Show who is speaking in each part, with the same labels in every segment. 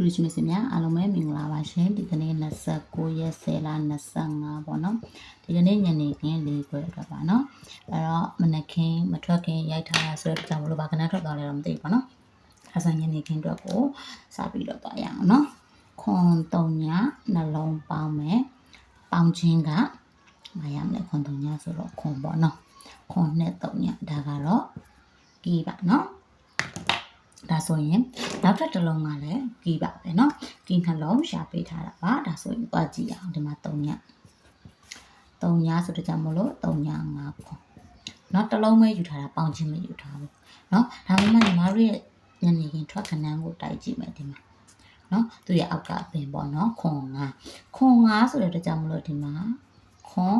Speaker 1: လူချင်းမစင်များအားလုံးပဲမင်္ဂလာပါရှင်ဒီကနေ့29ရက်10လ25ပေါ့နော်ဒီကနေ့ညနေခင်း၄ခွဲအတွက်ပါနော်အဲ့တော့မနက်ခင်းမထွက်ခင်ရိုက်ထားတာဆိုတော့ကြောင့်မလို့ပါခဏထွက်သွားလဲတော့မသိဘူးပေါ့နော်အဲဆိုညနေခင်းအတွက်ကိုစပြီးတော့သွားရအောင်နော်ခွန်3ညနှလုံးပေါင်းမယ်ပေါင်းခြင်းကမရမလဲခွန်3ညဆိုတော့ခွန်ပေါ့နော်ခွန်နဲ့3ညဒါကတော့ကြီးပါနော် ဒါဆိုရင်နောက်ထပ်တစ်လုံးကလည်းကီးပါပဲเนาะကီးနှလုံးရှာပေးထားတာပါဒါဆိုရင်သွားကြည့်အောင်ဒီမှာ3ည3ညဆိုတော့ကြောင့်မလို့3ည5ခွန်เนาะတစ်လုံးပဲယူထားတာပေါင်းချင်းမယူထားဘူးเนาะဒါမှမဟုတ်ညီမတို့ရဲ့ညနေခင်းထွက်ခဏန်းကိုတိုက်ကြည့်မယ်ဒီမှာเนาะသူရဲ့အောက်ကအပင်ပေါ့เนาะခွန်5ခွန်5ဆိုတဲ့ကြောင့်မလို့ဒီမှာခွန်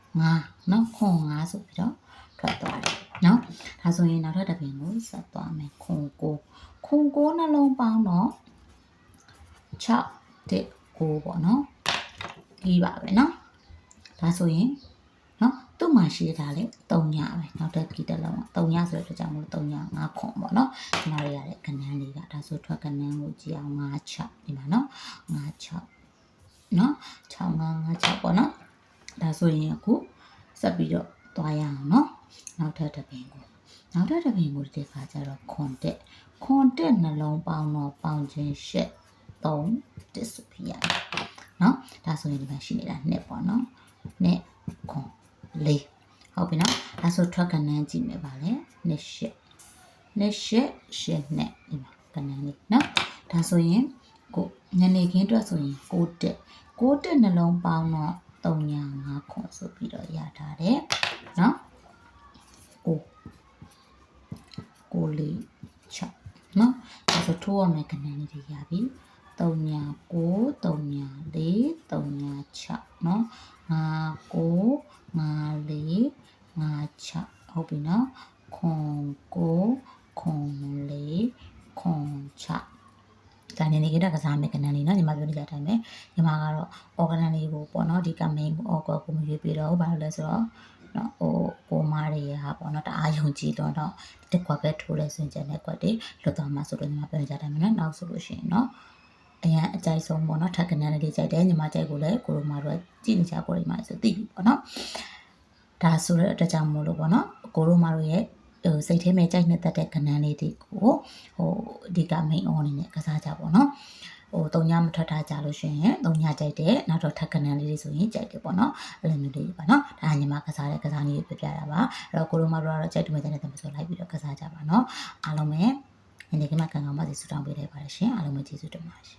Speaker 1: 5เนาะခွန်5ဆိုပြီးတော့ထွက်သွားတယ် နော်ဒါဆိုရင်နောက်ထပ်တစ်ပင်ကိုဆက်သွားမယ်ခုံကိုခုံကိုနှလုံးပေါင်းတော့6တစ်ကိုပေါ့နော်ပြီးပါပဲနော်ဒါဆိုရင်နော်သူ့မှာရှိတာလေ3ညပဲနောက်တစ်ပြီတစ်လုံး3ညဆိုတဲ့အတွက်ကြောင့်မလို့3ည9ခွန်ပေါ့နော်ဒီမှာရရတဲ့ကဏ္ဍလေးကဒါဆိုထွက်ကဏ္ဍကိုကြည့်အောင်9 6ဒီမှာနော်9 6နော်6 9 9 6ပေါ့နော်ဒါဆိုရင်အခုဆက်ပြီးတော့သွားရအောင်နော် နောက်ထပ်တစ်ပင်ကိုနောက်ထပ်တစ်ပင်ကိုဒီခါကျတော့ခွန်တက်ခွန်တက်နှလုံးပေါင်းတော့ပေါင်းခြင်း၈3တစ်ဆိုပြရနော်ဒါဆိုရင်ဒီမှာရှိနေတာနှစ်ပေါ့နော်နှစ်ခွန်လေးဟုတ်ပြီနော်ဒါဆိုထွက်ကဏန်းကြည့်မယ်ပါလေနှစ်၈နှစ်၈ရှင်းနှစ်ဒီမှာကဏန်းလေးနော်ဒါဆိုရင်ကိုညနေခင်းအတွက်ဆိုရင်6တက်6တက်နှလုံးပေါင်းတော့3ညာ5ခွန်ဆိုပြီးတော့ရထားတယ်နော် ဒါဆိုထိုးရမယ်ကဏ္ဍလေးတွေရပြီ3ညာ9 3ညာ4 3ညာ6เนาะ5 9 5 4 5 6ဟုတ်ပြီเนาะခွန်9ခွန်4ခွန်6ဒါနေနေကြတာကစားမယ်ကဏ္ဍလေးเนาะညီမပြောနေကြတဲ့အတိုင်းပဲညီမကတော့ organ လေးကိုပေါ့เนาะဒီကမိန်ကို organ ကိုမရွေးပြတော့ဘူးဘာလို့လဲဆိုတော့ နော်ဟိုကိုမားတွေဟာပေါ့နော်တအားယုံကြည်တော့တော့တစ်ခွက်ပဲထိုးလဲစင်ကြတဲ့ကွက်တွေလွတ်သွားမှာဆိုတော့ညီမပြောကြတယ်မယ်နော်နောက်ဆိုလို့ရှိရင်နော်အရင်အကြိုက်ဆုံးပေါ့နော်ထပ်ကနေလေးကြိုက်တယ်ညီမကြိုက်ကိုလည်းကိုလိုမာတို့ကြည့်နေကြကိုလိုမာဆိုသိပြီပေါ့နော်ဒါဆိုတဲ့အတွက်ကြောင့်မို့လို့ပေါ့နော်ကိုလိုမာတို့ရဲ့ဟိုစိတ်ထဲမှာကြိုက်နေတဲ့ကဏ္ဍလေးတွေကိုဟိုအဓိက main on အနေနဲ့ကစားကြပေါ့နော် ဟိုတုံညမထွက်ထားကြလို့ရှိရင်တုံညကြိုက်တယ်နောက်တော့ထပ်ကနန်းလေးတွေဆိုရင်ကြိုက်တယ်ပေါ့နော်အဲ့လိုမျိုးလေးပါနော်ဒါညီမကစားတဲ့ကစားနည်းတွေပြပြတာပါအဲ့တော့ကိုလိုမတို့ကတော့ကြိုက်တယ်မဲ့တဲ့တမဆိုလိုက်ပြီးတော့ကစားကြပါနော်အားလုံးပဲဒီနေ့ကမှကံကောင်းပါစေဆုတောင်းပေးလိုက်ပါရရှင်အားလုံးပဲကျေးဇူးတင်ပါတယ်